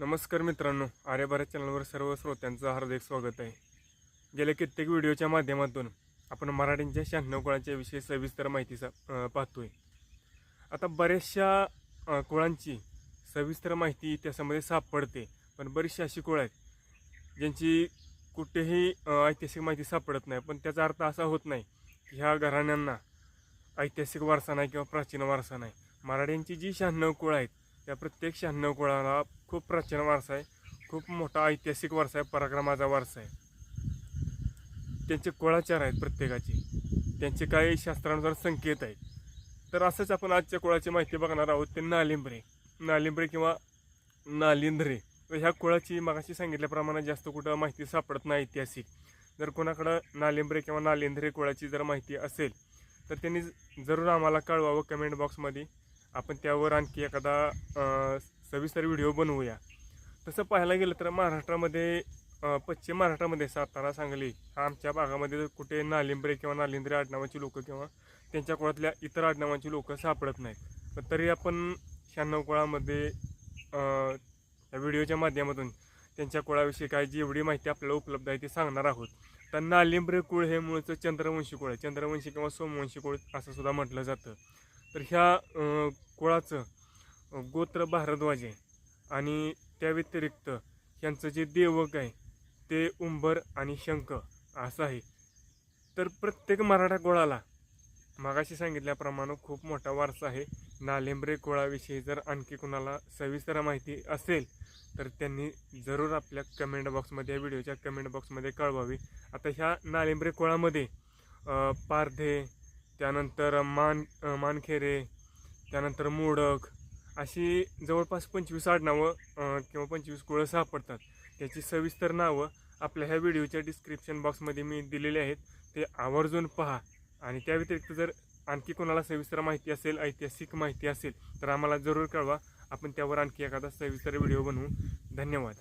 नमस्कार मित्रांनो आर्यभारत चॅनलवर सर्व श्रोत्यांचं हार्दिक स्वागत आहे. गेल्या कित्येक व्हिडिओच्या माध्यमातून आपण मराठींच्या शहाण्णव कुळांच्या विषयी सविस्तर माहिती सा पाहतोय. आता बऱ्याचशा कुळांची सविस्तर माहिती इतिहासामध्ये सापडते पण बरीचशी अशी कुळ आहेत ज्यांची कुठेही ऐतिहासिक माहिती सापडत नाही. पण त्याचा अर्थ असा होत नाही की ह्या घराण्यांना ऐतिहासिक वारसा नाही किंवा प्राचीन वारसा नाही. मराठ्यांची जी शहाण्णव कुळ आहेत त्या प्रत्येक शहाण्णव कुळाला खूप प्राचीन वारसा आहे. खूप मोठा ऐतिहासिक वारसा आहे. पराक्रमाचा वारसा आहे. त्यांचे कुळाचार आहेत प्रत्येकाचे. त्यांचे काही शास्त्रानुसार संकेत आहेत. तर असंच आपण आजच्या कुळाची माहिती बघणार आहोत. ते नालिंबरे. नालिंबरे किंवा नालिंद्रे. तर ह्या कुळाची मगाशी सांगितल्याप्रमाणे जास्त कुठं माहिती सापडत नाही ऐतिहासिक. जर कोणाकडं नालिंबरे किंवा नालिंद्रे कुळाची जर माहिती असेल तर त्यांनी जरूर आम्हाला कळवावं कमेंट बॉक्समध्ये. आपण त्यावर आणखी एखादा सविस्तर व्हिडिओ बनवूया. तसं पाहायला गेलं तर महाराष्ट्रामध्ये पश्चिम महाराष्ट्रामध्ये सातारा सांगली आमच्या भागामध्ये कुठे नालिंबरे किंवा नालिंद्रे आडनावाची लोकं किंवा त्यांच्या कुळातल्या इतर आडनावाची लोकं सापडत नाहीत. पण तरी आपण शहाण्णव कुळामध्ये या व्हिडिओच्या माध्यमातून त्यांच्या कुळाविषयी काय जेवढी माहिती आपल्याला उपलब्ध आहे ती सांगणार आहोत. तर नालिंब्रे कुळ हे मूळचं चंद्रवंशी कुळ आहे. चंद्रवंशी किंवा सोमवंशी कुळ असं सुद्धा म्हटलं जातं. तर ह्या कुळाचं गोत्र भारद्वाज आहे आणि त्या व्यतिरिक्त ह्यांचं जे देवक आहे ते उंबर आणि शंख असं आहे. तर प्रत्येक मराठा कुळाला मागाशी सांगितल्याप्रमाणे खूप मोठा वारसा आहे. नालेंब्रे कुळाविषयी जर आणखी कुणाला सविस्तर माहिती असेल तर त्यांनी जरूर आपल्या कमेंट बॉक्समध्ये या व्हिडिओच्या कमेंट बॉक्समध्ये कळवावी. आता ह्या नालिंबरे कुळामध्ये पारधे त्यानंतर मान मानखेरे त्यानंतर मोडक अशी जवळपास पंचवीस आडनावं नावं किंवा पंचवीस कुळं सापडतात. त्याची सविस्तर नावं आपल्या ह्या व्हिडिओच्या डिस्क्रिप्शन बॉक्समध्ये मी दिलेले आहेत. ते आवर्जून पहा. आणि त्या व्यतिरिक्त जर आणखी कोणाला सविस्तर माहिती असेल ऐतिहासिक माहिती असेल तर आम्हाला जरूर कळवा. आपण त्यावर आणखी एखादा सविस्तर व्हिडिओ बनवू. धन्यवाद.